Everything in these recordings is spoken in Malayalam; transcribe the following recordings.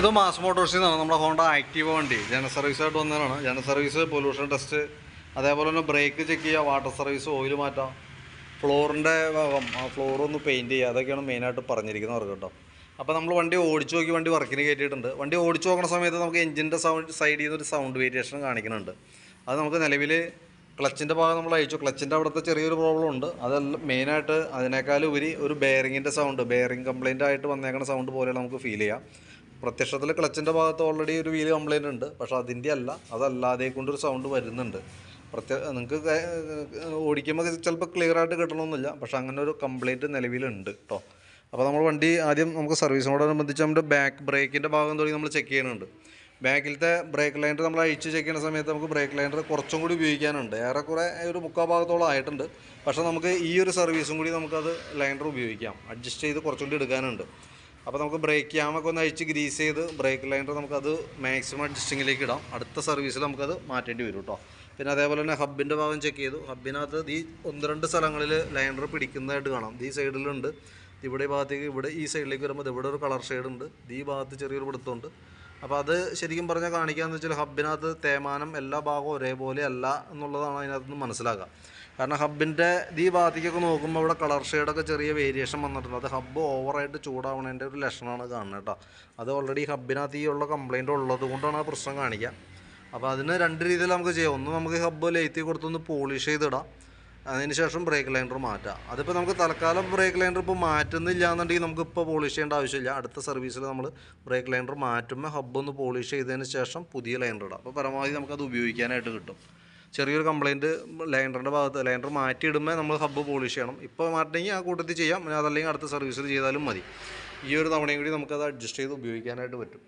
ഇത് മാസ് മോട്ടോഴ്സിൽ നിന്നാണ് നമ്മുടെ ഹോണ്ട ആക്റ്റീവ വണ്ടി. ജന സർവീസായിട്ട് വന്നതാണ്. ജന സർവീസ് പൊല്യൂഷൻ ടെസ്റ്റ് അതേപോലെ തന്നെ ബ്രേക്ക് ചെക്ക് ചെയ്യുക വാട്ടർ സർവീസ് ഓയിൽ മാറ്റാം. ഫ്ലോറിന്റെ ഫ്ലോർ ഒന്ന് പെയിന്റ് ചെയ്യുക. അതൊക്കെയാണ് മെയിനായിട്ട് പറഞ്ഞിരിക്കുന്നത് അവർക്ക് കേട്ടോ. അപ്പോൾ നമ്മൾ വണ്ടി ഓടിച്ചു നോക്കി വണ്ടി വർക്കിന് കയറ്റിയിട്ടുണ്ട് വണ്ടി ഓടിച്ചു നോക്കുന്ന സമയത്ത് നമുക്ക് എഞ്ചിന്റെ സൗണ്ട് സൈഡിൽ നിന്ന് ഒരു സൗണ്ട് വേരിയേഷൻ കാണിക്കുന്നുണ്ട്. അത് നമുക്ക് നിലവിൽ ക്ലച്ചിന്റെ ഭാഗം നമ്മൾ അയച്ചു ക്ലച്ചിന്റെ അവിടുത്തെ ചെറിയൊരു പ്രോബ്ലം ഉണ്ട്. അതല്ല മെയിനായിട്ട് അതിനേക്കാൾ ഉപരി ഒരു ബെയറിങ്ങിന്റെ സൗണ്ട് ബെയറിങ് കംപ്ലൈന്റ് ആയിട്ട് വന്നേക്കുന്ന സൗണ്ട് പോലെയാണ് നമുക്ക് ഫീൽ ചെയ്യാം. പ്രത്യക്ഷത്തിൽ ക്ലച്ചിന്റെ ഭാഗത്ത് ഓൾറെഡി ഒരു വീൽ കംപ്ലൈന്റ് ഉണ്ട്. പക്ഷേ അതിന്റെ അല്ല അതല്ലാതെ കൊണ്ടൊരു സൗണ്ട് വരുന്നുണ്ട്. പ്രത്യേക നിങ്ങൾക്ക് ഓടിക്കുമ്പോൾ ചിലപ്പോൾ ക്ലിയർ ആയിട്ട് കിട്ടണമെന്നില്ല പക്ഷേ അങ്ങനെ ഒരു കംപ്ലൈന്റ് നിലവിലുണ്ട് കേട്ടോ അപ്പോൾ നമ്മൾ വണ്ടി ആദ്യം നമുക്ക് സർവീസിനോടനുബന്ധിച്ച് നമ്മുടെ ബാക്ക് ബ്രേക്കിന്റെ ഭാഗം തുടങ്ങി നമ്മൾ ചെക്ക് ചെയ്യുന്നുണ്ട്. ബാക്കിലത്തെ ബ്രേക്ക് ലൈനർ നമ്മൾ അഴിച്ച് ചെക്ക് ചെയ്യുന്ന സമയത്ത് നമുക്ക് ബ്രേക്ക് ലൈനർ കുറച്ചും കൂടി ഉപയോഗിക്കാനുണ്ട്. ഏറെക്കുറെ ഒരു മുക്കാൽ ഭാഗത്തോളം ആയിട്ടുണ്ട്. പക്ഷേ നമുക്ക് ഈ ഒരു സർവീസും കൂടി നമുക്കത് ലൈനർ ഉപയോഗിക്കാം. അഡ്ജസ്റ്റ് ചെയ്ത് കുറച്ചും കൂടി എടുക്കാനുണ്ട്. അപ്പോൾ നമുക്ക് ബ്രേക്ക് ക്യാമൊക്കെ ഒന്ന് അഴിച്ച് ഗ്രീസ് ചെയ്ത് ബ്രേക്ക് ലൈനർ നമുക്കത് മാക്സിമം അഡ്ജസ്റ്റിങ്ങിലേക്ക് ഇടാം. അടുത്ത സർവീസിൽ നമുക്കത് മാറ്റേണ്ടി വരും കേട്ടോ പിന്നെ അതേപോലെ തന്നെ ഹബിന്റെ ഭാഗം ചെക്ക് ചെയ്തു. ഹബിനകത്ത് ഈ ഒന്ന് രണ്ട് സ്ഥലങ്ങളിൽ ലൈനർ പിടിക്കുന്നതായിട്ട് കാണാം. ഈ സൈഡിലുണ്ട് ഇവിടെ ഭാഗത്തേക്ക് ഇവിടെ ഈ സൈഡിലേക്ക് വരുമ്പോൾ ഇവിടെ ഒരു കളർ ഷെയ്ഡ് ഉണ്ട്. ഈ ഭാഗത്ത് ചെറിയൊരു പിടുത്തമുണ്ട്. അപ്പോൾ അത് ശരിക്കും പറഞ്ഞാൽ കാണിക്കാമെന്ന് വെച്ചാൽ ഹബിനകത്ത് തേമാനം എല്ലാ ഭാഗവും ഒരേപോലെ അല്ല എന്നുള്ളതാണ് അതിനകത്ത് നിന്ന് മനസ്സിലാക്കുക കാരണം ഹബിന്റെ ഈ ഭാഗത്തേക്കൊക്കെ നോക്കുമ്പോൾ ഇവിടെ കളർ ഷെയ്ഡൊക്കെ ചെറിയ വേരിയേഷൻ വന്നിട്ടുണ്ട്. അത് ഹബ്ബ് ഓവറായിട്ട് ചൂടാവണതിന്റെ ഒരു ലക്ഷണമാണ് കാണുന്നത് കേട്ടോ. അത് ഓൾറെഡി ഹബിനകത്ത് ഈ ഉള്ള കംപ്ലയിന്റ് ഉള്ളത് കൊണ്ടാണ് ആ പ്രശ്നം കാണിക്കുക അപ്പോൾ അതിന് രണ്ട് രീതിയിൽ നമുക്ക് ചെയ്യാം. ഒന്ന് നമുക്ക് ഹബ്ബ് ലൈത്തി കൊടുത്തൊന്ന് പോളിഷ് ചെയ്തിടാം. അതിന് ശേഷം ബ്രേക്ക് ലൈൻഡർ മാറ്റാം. അതിപ്പോൾ നമുക്ക് തൽക്കാലം ബ്രേക്ക് ലൈൻഡർ ഇപ്പോൾ മാറ്റുന്നില്ല എന്നുണ്ടെങ്കിൽ നമുക്ക് ഇപ്പോൾ പോളിഷ് ചെയ്യേണ്ട ആവശ്യമില്ല. അടുത്ത സർവീസിൽ നമ്മൾ ബ്രേക്ക് ലൈൻഡർ മാറ്റുമ്പോൾ ഹബ്ബ് ഒന്ന് പോളിഷ് ചെയ്തതിന് ശേഷം പുതിയ ലൈൻഡർ ഇടാം. അപ്പോൾ പരമാവധി നമുക്കത് ഉപയോഗിക്കാനായിട്ട് കിട്ടും. ചെറിയൊരു കംപ്ലയിന്റ് ലൈൻഡറിന്റെ ഭാഗത്ത് ലൈനർ മാറ്റിയിടുമ്പോൾ നമ്മൾ ഹബ്ബ് പോളിഷ് ചെയ്യണം. ഇപ്പോൾ മാറ്റണമെങ്കിൽ ആ കൂട്ടത്തിൽ ചെയ്യാം. അതല്ലെങ്കിൽ അടുത്ത സർവീസിൽ ചെയ്താലും മതി. ഈ ഒരു തവണയും കൂടി നമുക്കത് അഡ്ജസ്റ്റ് ചെയ്ത് ഉപയോഗിക്കാനായിട്ട് പറ്റും.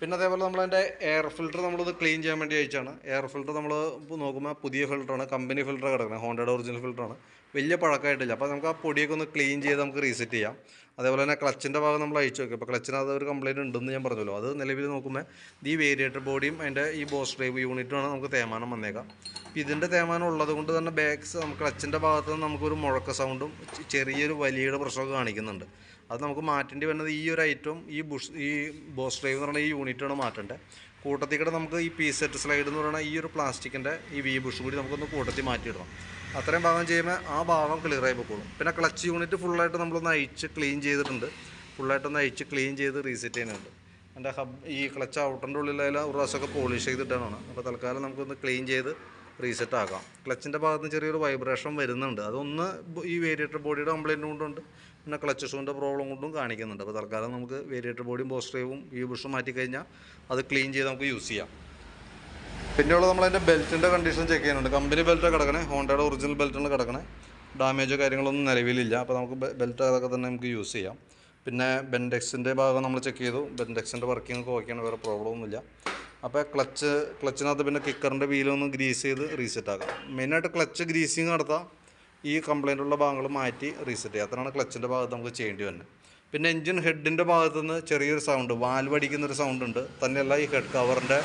പിന്നെ അതേപോലെ നമ്മൾ അതിന്റെ എയർ ഫിൽറ്റർ നമ്മളത് ക്ലീൻ ചെയ്യാൻ വേണ്ടി അയച്ചാണ് എയർ ഫിൽറ്റർ നമ്മൾ നോക്കുമ്പോൾ പുതിയ ഫിൽറ്ററാണ് കമ്പനി ഫിൽറ്റർ കിടക്കുന്നത്. ഹോണ്ടയുടെ ഒറിജിനൽ ഫിൽറ്ററാണ് വലിയ പഴക്കമായിട്ടില്ല. അപ്പോൾ നമുക്ക് ആ പൊടിയൊക്കെ ഒന്ന് ക്ലീൻ ചെയ്ത് നമുക്ക് റീസെറ്റ് ചെയ്യാം. അതേപോലെ തന്നെ ക്ലച്ചിന്റെ ഭാഗം നമ്മൾ അയച്ചു നോക്കി അപ്പോൾ ക്ലച്ചിനകത്ത് ഒരു കംപ്ലയിന്റ് ഉണ്ടെന്ന് ഞാൻ പറഞ്ഞല്ലോ. അത് നിലവിൽ നോക്കുമ്പോൾ ഈ വേരിയേറ്റർ ബോഡിയും അതിന്റെ ഈ ബോസ് ഡ്രൈവ് യൂണിറ്റുമാണ് നമുക്ക് തേമാനം വന്നേക്കാം. അപ്പോൾ ഇതിന്റെ തേമാനം ഉള്ളത് കൊണ്ട് തന്നെ ബാക്സ് നമുക്ക് ക്ലച്ചിന്റെ ഭാഗത്ത് നിന്ന് നമുക്കൊരു മുഴക്ക സൗണ്ടും ചെറിയൊരു വലിയുടെ പ്രശ്നമൊക്കെ കാണിക്കുന്നുണ്ട്. അത് നമുക്ക് മാറ്റേണ്ടി വരുന്നത് ഈ ഒരു ഐറ്റം ഈ ബുഷ് ഈ ബോസ് ഡ്രൈവ് എന്ന് പറയുന്ന ഈ യൂണിറ്റാണ് മാറ്റേണ്ടത് കൂട്ടത്തിൽ കൂടെ നമുക്ക് ഈ പി സെറ്റ് സ്ലൈഡ് എന്ന് പറയുന്ന ഈ ഒരു പ്ലാസ്റ്റിക്കിന്റെ ഈ വി ബുഷ് കൂടി നമുക്കൊന്ന് കൂട്ടത്തിൽ മാറ്റിയിടണം. അത്രയും ഭാഗം ചെയ്യുമ്പോൾ ആ ഭാഗം ക്ലിയർ ആയി പൊക്കോളും. പിന്നെ ക്ലച്ച് യൂണിറ്റ് ഫുള്ളായിട്ട് നമ്മളൊന്ന് അഴിച്ച് ക്ലീൻ ചെയ്തിട്ടുണ്ട്. ഫുള്ളായിട്ടൊന്ന് അഴിച്ച് ക്ലീൻ ചെയ്ത് റീസെറ്റ് ചെയ്യുന്നുണ്ട്. എന്റെ ഹബ് ഈ ക്ലച്ച് ഔട്ടറിന്റെ ഉള്ളിലായാലും ഒരു പ്രാവശ്യമൊക്കെ പോളിഷ് ചെയ്തിട്ടാണ്. അപ്പോൾ തൽക്കാലം നമുക്കൊന്ന് ക്ലീൻ ചെയ്ത് റീസെറ്റ് ആക്കാം ക്ലച്ചിന്റെ ഭാഗത്ത് നിന്ന് ചെറിയൊരു വൈബ്രേഷൻ വരുന്നുണ്ട്. അതൊന്ന് ഈ വേരിയേറ്റർ ബോഡിയുടെ കംപ്ലൈന്റ് കൊണ്ടുണ്ട്. പിന്നെ ക്ലച്ച് ഷൂവിന്റെ പ്രോബ്ലം കൊണ്ടും കാണിക്കുന്നുണ്ട്. അപ്പോൾ തൽക്കാലം നമുക്ക് വേരിയേറ്റർ ബോഡിയും പോസ്റ്റ് ഡ്രൈവും ഈ ബുഷും മാറ്റി കഴിഞ്ഞാൽ അത് ക്ലീൻ ചെയ്ത് നമുക്ക് യൂസ് ചെയ്യാം. പിന്നെയുള്ള നമ്മളതിന്റെ ബെൽറ്റിന്റെ കണ്ടീഷൻ ചെക്ക് ചെയ്യുന്നുണ്ട്. കമ്പനി ബെൽറ്റ് കിടക്കണേ. ഹോണ്ടയുടെ ഒറിജിനൽ ബെൽറ്റാണ് കിടക്കണേ. ഡാമേജോ കാര്യങ്ങളൊന്നും നിലവിലില്ല. അപ്പോൾ നമുക്ക് ബെൽറ്റ് അതൊക്കെ തന്നെ നമുക്ക് യൂസ് ചെയ്യാം. പിന്നെ ബെൻഡെക്സിന്റെ ഭാഗം നമ്മൾ ചെക്ക് ചെയ്തു. ബെൻഡെക്സിന്റെ വർക്കിംഗ് ഒക്കെ ഓക്കെയാണ് വേറെ പ്രോബ്ലം ഒന്നുമില്ല. അപ്പോൾ ക്ലച്ച് ക്ലച്ചിനകത്ത് പിന്നെ കിക്കറിന്റെ വീലൊന്ന് ഗ്രീസ് ചെയ്ത് റീസെറ്റ് ആക്കാം. മെയിനായിട്ട് ക്ലച്ച് ഗ്രീസിങ് നടത്താം. ഈ കംപ്ലൈന്റ് ഉള്ള ഭാഗങ്ങൾ മാറ്റി റീസെറ്റ് ചെയ്യുക അത്രയാണ് ക്ലച്ചിന്റെ ഭാഗത്ത് നമുക്ക് ചെയ്യേണ്ടി വരുന്നത് പിന്നെ എൻജിൻ ഹെഡിന്റെ ഭാഗത്ത് നിന്ന് ചെറിയൊരു സൗണ്ട് വാൽവ് അടിക്കുന്നൊരു സൗണ്ട് ഉണ്ട്. തന്നെയല്ല ഈ ഹെഡ് കവറിന്റെ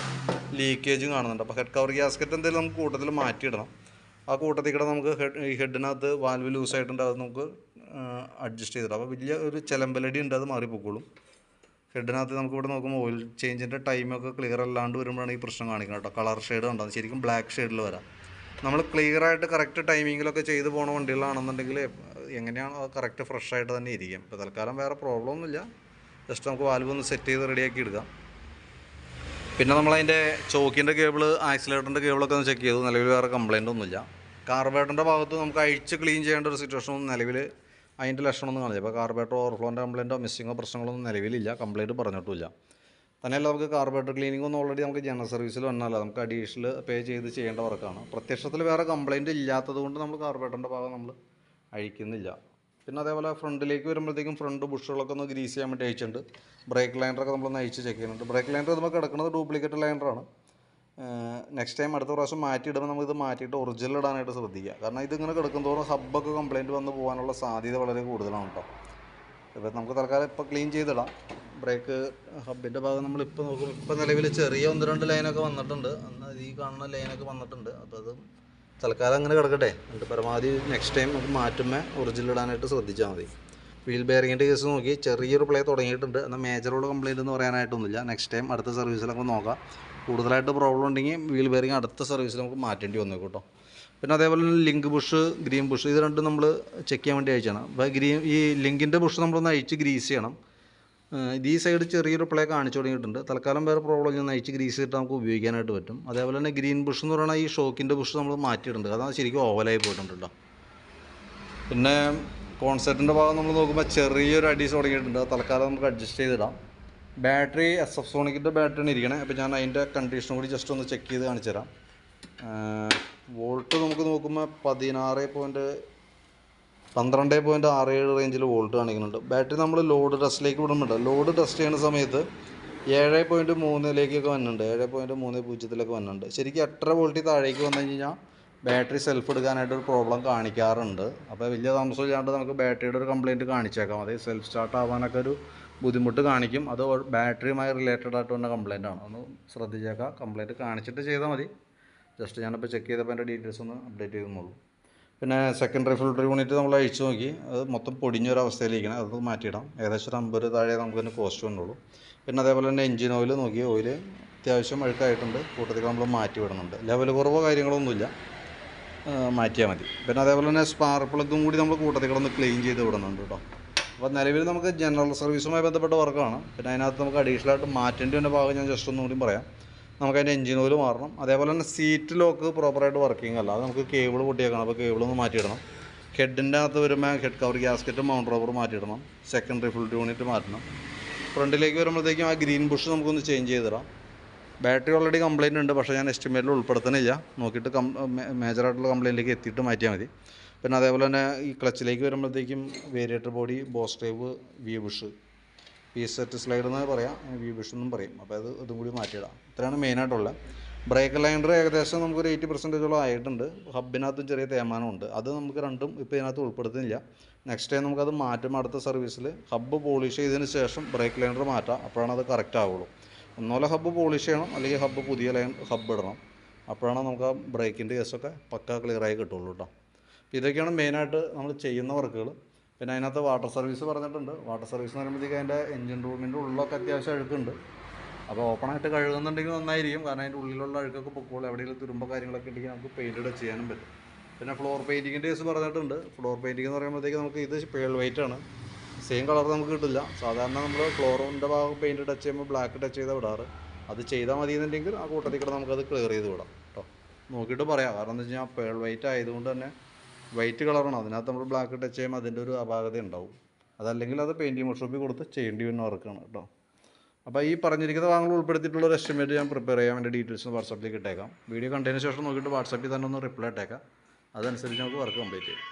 ലീക്കേജ് കാണുന്നുണ്ട്. അപ്പോൾ ഹെഡ് കവർ ഗ്യാസ്കറ്റ് എന്തെങ്കിലും നമുക്ക് കൂട്ടത്തിൽ മാറ്റിയിടണം. ആ കൂട്ടത്തിൽ കൂടെ നമുക്ക് ഹെഡ് ഈ ഹെഡിനകത്ത് വാൽവ് ലൂസായിട്ടുണ്ട് അത് നമുക്ക് അഡ്ജസ്റ്റ് ചെയ്തിടാം. അപ്പോൾ വലിയ ഒരു ചിലമ്പലടി ഉണ്ട്. അത് മാറിപ്പോക്കോളും. ഹെഡിനകത്ത് നമുക്ക് ഇവിടെ നോക്കുമ്പോൾ ഓയിൽ ചേഞ്ചിന്റെ ടൈമൊക്കെ ക്ലിയർ അല്ലാണ്ട് വരുമ്പോഴാണ് ഈ പ്രശ്നം കാണിക്കുന്നത് കേട്ടോ. കളർ ഷെയ്ഡ് കണ്ടത് ശരിക്കും ബ്ലാക്ക് ഷെയ്ഡിൽ വരാം. നമ്മൾ ക്ലിയർ ആയിട്ട് കറക്റ്റ് ടൈമിങ്ങിലൊക്കെ ചെയ്ത് പോണ വണ്ടികളാണെന്നുണ്ടെങ്കിൽ എങ്ങനെയാണോ അത് കറക്റ്റ് ഫ്രഷ് ആയിട്ട് തന്നെ ഇരിക്കും. ഇപ്പോൾ തൽക്കാലം വേറെ പ്രോബ്ലം ഒന്നുമില്ല. ജസ്റ്റ് നമുക്ക് വാൽവ് ഒന്ന് സെറ്റ് ചെയ്ത് റെഡിയാക്കി എടുക്കാം. പിന്നെ നമ്മളതിന്റെ ചോക്കിന്റെ കേബിൾ ആക്സിലേറ്ററിന്റെ കേബിളൊക്കെ ഒന്ന് ചെക്ക് ചെയ്തു. നിലവിൽ വേറെ കംപ്ലൈന്റ് ഒന്നുമില്ല. കാർബേറ്ററിന്റെ ഭാഗത്ത് നമുക്ക് അഴിച്ച് ക്ലീൻ ചെയ്യേണ്ട ഒരു സിറ്റുവേഷൻ നിലവിൽ അതിന്റെ ലക്ഷണമൊന്നും കാണില്ല. ഇപ്പോൾ കാർബേറ്റർ ഓവർഫ്ലോന്റെ കംപ്ലയിന്റോ മിസ്സിങ്ങോ പ്രശ്നങ്ങളൊന്നും നിലവിലില്ല. കംപ്ലയിന്റ് പറഞ്ഞിട്ടില്ല തന്നെയല്ല നമുക്ക് കാർബേറ്റർ ക്ലീനിങ് ഒന്നും ഓൾറെഡി നമുക്ക് ജനറൽ സർവീസിൽ വന്നല്ല നമുക്ക് അഡീഷണൽ പേ ചെയ്ത് ചെയ്യേണ്ട വർക്കാണ്. പ്രത്യക്ഷത്തിൽ വേറെ കംപ്ലയിന്റ് ഇല്ലാത്തത് കൊണ്ട് നമ്മൾ കാർബേറ്ററിന്റെ ഭാഗം നമ്മൾ അഴിക്കുന്നില്ല. പിന്നെ അതേപോലെ ഫ്രണ്ടിലേക്ക് വരുമ്പോഴത്തേക്കും ഫ്രണ്ട് ബുഷുകളൊക്കെ ഒന്ന് ഗ്രീസ് ചെയ്യാൻ വേണ്ടി അയച്ചിട്ടുണ്ട് ബ്രേക്ക് ലൈനറൊക്കെ നമ്മളൊന്ന് അയച്ച് ചെക്ക് ചെയ്യുന്നുണ്ട്. ബ്രേക്ക് ലൈനർ നമുക്ക് കിടക്കുന്നത് ഡ്യൂപ്ലിക്കേറ്റ് ലൈനറാണ് നെക്സ്റ്റ് ടൈം അടുത്ത പ്രാവശ്യം മാറ്റിയിടുമ്പോൾ നമുക്ക് ഇത് മാറ്റിയിട്ട് ഒറിജിനൽ ഇടാനായിട്ട് ശ്രദ്ധിക്കുക. കാരണം ഇതിങ്ങനെ കിടക്കുന്തോറും ഹബ്ബൊക്കെ കംപ്ലൈന്റ് വന്ന് പോകാനുള്ള സാധ്യത വളരെ കൂടുതലാണ് കേട്ടോ ഇപ്പോൾ നമുക്ക് തൽക്കാലം ഇപ്പോൾ ക്ലീൻ ചെയ്തിടാം. ബ്രേക്ക് ഹബിന്റെ ഭാഗം നമ്മൾ ഇപ്പോൾ നോക്കും ഇപ്പോൾ നിലവിൽ ചെറിയ ഒന്ന് രണ്ട് ലൈനൊക്കെ വന്നിട്ടുണ്ട്. അന്ന് ഈ കാണുന്ന ലൈനൊക്കെ വന്നിട്ടുണ്ട്. അപ്പോൾ അത് തൽക്കാലം അങ്ങനെ കിടക്കട്ടെ. എന്നിട്ട് പരമാവധി നെക്സ്റ്റ് ടൈം നമുക്ക് മാറ്റുമ്പോൾ ഒറിജിനൽ ഇടാനായിട്ട് ശ്രദ്ധിച്ചാൽ മതി. വീൽ ബെയറിങ്ങിന്റെ കേസ് നോക്കി. ചെറിയൊരു പ്ലേ തുടങ്ങിയിട്ടുണ്ട്. എന്നാൽ മേജറോട് കംപ്ലയിന്റ് എന്ന് പറയാനായിട്ടൊന്നുമില്ല. നെക്സ്റ്റ് ടൈം അടുത്ത സർവീസിൽ നമുക്ക് നോക്കാം. കൂടുതലായിട്ട് പ്രോബ്ലം ഉണ്ടെങ്കിൽ വീൽ ബെയറിങ് അടുത്ത സർവീസിൽ നമുക്ക് മാറ്റേണ്ടി വന്നു കേട്ടോ. പിന്നെ അതേപോലെ തന്നെ ലിങ്ക് ബുഷ് ഗ്രീൻ ബുഷ് ഇത് രണ്ടും നമ്മൾ ചെക്ക് ചെയ്യാൻ വേണ്ടി അയച്ചാണ് അപ്പോൾ ഗ്രീൻ ഈ ലിങ്കിന്റെ ബുഷ് നമ്മളൊന്ന് അഴിച്ച് ഗ്രീസ് ചെയ്യണം. ഇത് ഈ സൈഡ് ചെറിയൊരു പ്ലേ കാണിച്ചു തുടങ്ങിയിട്ടുണ്ട്. തൽക്കാലം വേറെ പ്രോബ്ലം ഇല്ല. നയിച്ച് ഗ്രീസ് ചെയ്തിട്ട് നമുക്ക് ഉപയോഗിക്കാനായിട്ട് പറ്റും. അതേപോലെ തന്നെ ഗ്രീൻ ബുഷ് എന്ന് പറയുന്ന ഈ ഷോക്കിന്റെ ബുഷ് നമ്മൾ മാറ്റിയിട്ടുണ്ട്. അതാണ് ശരിക്കും ഓവലായി പോയിട്ടുണ്ട് കേട്ടോ. പിന്നെ കോൺസെപ്റ്റിന്റെ ഭാഗം നമ്മൾ നോക്കുമ്പോൾ ചെറിയൊരു അഡീസ് തുടങ്ങിയിട്ടുണ്ട്. തൽക്കാലം നമുക്ക് അഡ്ജസ്റ്റ് ചെയ്തിടാം. ബാറ്ററി എസ് എഫ് സോണിക്കിന്റെ ബാറ്ററിയാണ് ഇരിക്കണേ. അപ്പോൾ ഞാൻ അതിന്റെ കണ്ടീഷൻ കൂടി ജസ്റ്റ് ഒന്ന് ചെക്ക് ചെയ്ത് കാണിച്ചു തരാം. വോൾട്ട് നമുക്ക് നോക്കുമ്പോൾ പതിനാറ് പോയിന്റ് പന്ത്രണ്ട് പോയിന്റ് ആറ് ഏഴ് റേഞ്ചിൽ വോൾട്ട് കാണിക്കുന്നുണ്ട്. ബാറ്ററി നമ്മൾ ലോഡ് ടെസ്റ്റിലേക്ക് വിടുന്നുണ്ട്. ലോഡ് ടെസ്റ്റ് ചെയ്യുന്ന സമയത്ത് ഏഴ് പോയിന്റ് മൂന്നിലേക്കൊക്കെ വന്നിട്ടുണ്ട്. ഏഴ് പോയിന്റ് മൂന്ന് പൂജ്യത്തിലൊക്കെ വന്നിട്ടുണ്ട്. ശരിക്കും എട്ടര വോൾട്ടിൽ താഴേക്ക് വന്നു കഴിഞ്ഞാൽ ബാറ്ററി സെൽഫ് എടുക്കാനായിട്ട് ഒരു പ്രോബ്ലം കാണിക്കാറുണ്ട്. അപ്പോൾ വലിയ താമസമില്ലാണ്ട് നമുക്ക് ബാറ്ററിയുടെ ഒരു കംപ്ലയിന്റ് കാണിച്ചേക്കാം. അത് സെൽഫ് സ്റ്റാർട്ട് ആവാനൊക്കെ ഒരു ബുദ്ധിമുട്ട് കാണിക്കും. അത് ബാറ്ററിയുമായി റിലേറ്റഡ് ആയിട്ട് വന്ന കംപ്ലയിന്റ് ആണ്. ഒന്ന് ശ്രദ്ധിച്ചേക്കാം. കംപ്ലയിന്റ് കാണിച്ചിട്ട് ചെയ്താൽ മതി. ജസ്റ്റ് ഞാനിപ്പോൾ ചെക്ക് ചെയ്തപ്പോൾ എന്റെ ഡീറ്റെയിൽസ് ഒന്ന് അപ്ഡേറ്റ് ചെയ്തെന്നുള്ളൂ പിന്നെ സെക്കൻഡറി ഫിൽട്ടർ യൂണിറ്റ് നമ്മൾ അഴിച്ചു നോക്കി. അത് മൊത്തം പൊടിഞ്ഞൊരു അവസ്ഥയിലിരിക്കണം അത് മാറ്റിയിടാം. ഏകദേശം ഒരു അമ്പത് താഴെ നമുക്ക് തന്നെ കോസ്റ്റ് വന്നുള്ളൂ പിന്നെ അതേപോലെ തന്നെ എഞ്ചിൻ ഓയിൽ നോക്കി. ഓയിൽ അത്യാവശ്യം അഴുക്കായിട്ടുണ്ട്. കൂട്ടത്തിൽ നമ്മൾ മാറ്റി വിടുന്നുണ്ട്. ലെവൽ കുറവോ കാര്യങ്ങളൊന്നുമില്ല മാറ്റിയാൽ മതി. പിന്നെ അതേപോലെ തന്നെ പ്ലഗും കൂടി നമ്മൾ കൂട്ടത്തിൽ കിടന്ന് ക്ലീൻ ചെയ്ത് വിടുന്നുണ്ട് കേട്ടോ അപ്പോൾ നിലവിൽ നമുക്ക് ജനറൽ സർവീസുമായി ബന്ധപ്പെട്ട വർക്കാണ് പിന്നെ അതിനകത്ത് നമുക്ക് അഡീഷണൽ ആയിട്ട് മാറ്റേണ്ടി വന്ന ഭാഗം ഞാൻ ജസ്റ്റ് ഒന്നുകൂടി പറയാം. നമുക്ക് അതിന്റെ എഞ്ചിൻ ഓയിൽ മാറണം. അതേപോലെ തന്നെ സീറ്റ് ലോക്ക് പ്രോപ്പറായിട്ട് വർക്കിംഗ് അല്ല. അത് നമുക്ക് കേബിൾ പൊട്ടിയേക്കണം. അപ്പോൾ കേബിൾ ഒന്ന് മാറ്റിയിടണം. ഹെഡിന്റെ അകത്ത് വരുമ്പോൾ head cover gasket mount rubber മാറ്റിയിടണം. Secondary full unit മാറ്റണം. ഫ്രണ്ടിലേക്ക് വരുമ്പോഴത്തേക്കും ആ ഗ്രീൻ ബുഷ് നമുക്കൊന്ന് ചേഞ്ച് ചെയ്തിടാം. ബാറ്ററി ഓൾറെഡി കംപ്ലയിന്റ് ഉണ്ട് പക്ഷേ ഞാൻ എസ്റ്റിമേറ്റിൽ ഉൾപ്പെടുത്തുന്നില്ല. നോക്കിയിട്ട് കം മേജറായിട്ടുള്ള കംപ്ലയിന്റിലേക്ക് എത്തിയിട്ട് മാറ്റിയാൽ മതി. പിന്നെ അതേപോലെ തന്നെ ഈ ക്ലച്ചിലേക്ക് വരുമ്പോഴത്തേക്കും variator body boss drive V bush P set slide എന്ന് പറയാം വി ബുഷ് എന്നും പറയും. അപ്പോൾ അത് ഇതും കൂടി മാറ്റിയിടാം. ഇത്രയാണ് മെയിനായിട്ടുള്ളത് ബ്രേക്ക് ലൈൻഡർ ഏകദേശം നമുക്കൊരു എയ്റ്റി പെർസെന്റേജോളം ആയിട്ടുണ്ട്. ഹബിനകത്തും ചെറിയ തേമാനമുണ്ട് അത് നമുക്ക് രണ്ടും ഇപ്പോൾ ഇതിനകത്ത് ഉൾപ്പെടുത്തുന്നില്ല. നെക്സ്റ്റ് ടൈം നമുക്കത് മാറ്റും അടുത്ത സർവീസിൽ ഹബ്ബ് പോളിഷ് ചെയ്തതിന് ശേഷം ബ്രേക്ക് ലൈൻഡർ മാറ്റാം. അപ്പോഴാണ് അത് കറക്റ്റ് ആവുള്ളൂ. ഒന്നുപോലെ ഹബ്ബ് പോളിഷ് ചെയ്യണം അല്ലെങ്കിൽ ഹബ്ബ് പുതിയ ലൈൻ ഹബ്ബ് ഇടണം. അപ്പോഴാണ് നമുക്ക് ആ ബ്രേക്കിന്റെ കേസൊക്കെ പക്ക ക്ലിയറായി കിട്ടുള്ളൂ കേട്ടോ അപ്പോൾ ഇതൊക്കെയാണ് മെയിനായിട്ട് നമ്മൾ ചെയ്യുന്ന വർക്കുകൾ പിന്നെ അതിനകത്ത് വാട്ടർ സർവീസ് പറഞ്ഞിട്ടുണ്ട്. വാട്ടർ സർവീസ് എന്ന് പറയുമ്പോഴത്തേക്ക് അതിന്റെ എൻജിൻ റൂമിന്റെ ഉള്ളിലൊക്കെ അത്യാവശ്യം അഴുക്കുണ്ട്. അപ്പോൾ ഓപ്പണായിട്ട് കഴുകുന്നുണ്ടെങ്കിൽ നന്നായിരിക്കും. കാരണം അതിന്റെ ഉള്ളിലുള്ള അഴുക്കൊക്കെ പൊക്കോളും. എവിടെയെങ്കിലും തുരുമ്പോ കാര്യങ്ങളൊക്കെ ഉണ്ടെങ്കിൽ നമുക്ക് പെയിന്റ് ചെയ്യാനും പറ്റും. പിന്നെ ഫ്ലോർ പെയിന്റിങ്ങിന്റെ കേസ് പറഞ്ഞിട്ടുണ്ട്. ഫ്ലോർ പെയിന്റിംഗ് എന്ന് പറയുമ്പോഴത്തേക്ക് നമുക്ക് ഇത് പേൾ വൈറ്റ് ആണ്. സെയിം കളർ നമുക്ക് കിട്ടില്ല. സാധാരണ നമ്മൾ ഫ്ലോറിന്റെ ഭാഗം പെയിന്റ് ടച്ച് ചെയ്യുമ്പോൾ ബ്ലാക്ക് ടച്ച് ചെയ്താൽ വിടാറ്. അത് ചെയ്താൽ മതി എന്നുണ്ടെങ്കിൽ ആ കൂട്ടത്തിൽ കൂടെ നമുക്കത് ക്ലിയർ ചെയ്ത് വിടാം കേട്ടോ നോക്കിയിട്ട് പറയാം. കാരണം എന്താ വെച്ച് കഴിഞ്ഞാൽ പേൾ വൈറ്റ് ആയതുകൊണ്ട് തന്നെ വൈറ്റ് കളറാണ് അതിനകത്ത് നമ്മൾ ബ്ലാക്ക് ടച്ച് ചെയ്യുമ്പോൾ അതിന്റെ ഒരു അപാകത ഉണ്ടാവും. അതല്ലെങ്കിൽ അത് പെയിന്റിങ് വർക്ക്ഷോപ്പിൽ കൊടുത്ത് ചെയ്യേണ്ടി വരുന്ന വർക്കാണ് കേട്ടോ അപ്പോൾ ഈ പറഞ്ഞിരിക്കുന്ന ഭാഗങ്ങൾ ഉൾപ്പെടുത്തിയിട്ടുള്ള ഒരു എസ്റ്റിമേറ്റ് ഞാൻ പ്രിപ്പയർ ചെയ്യാം എന്റെ ഡീറ്റെയിൽസ് വാട്സാപ്പിലേക്ക് ഇട്ടേക്കാം. വീഡിയോ കണ്ടതിന് ശേഷം നോക്കിയിട്ട് വാട്സാപ്പിൽ തന്നെ ഒന്ന് റിപ്ലൈ ഇട്ടേക്കാം. അതനുസരിച്ച് നമുക്ക് വർക്ക് കംപ്ലീറ്റ് ചെയ്യാം.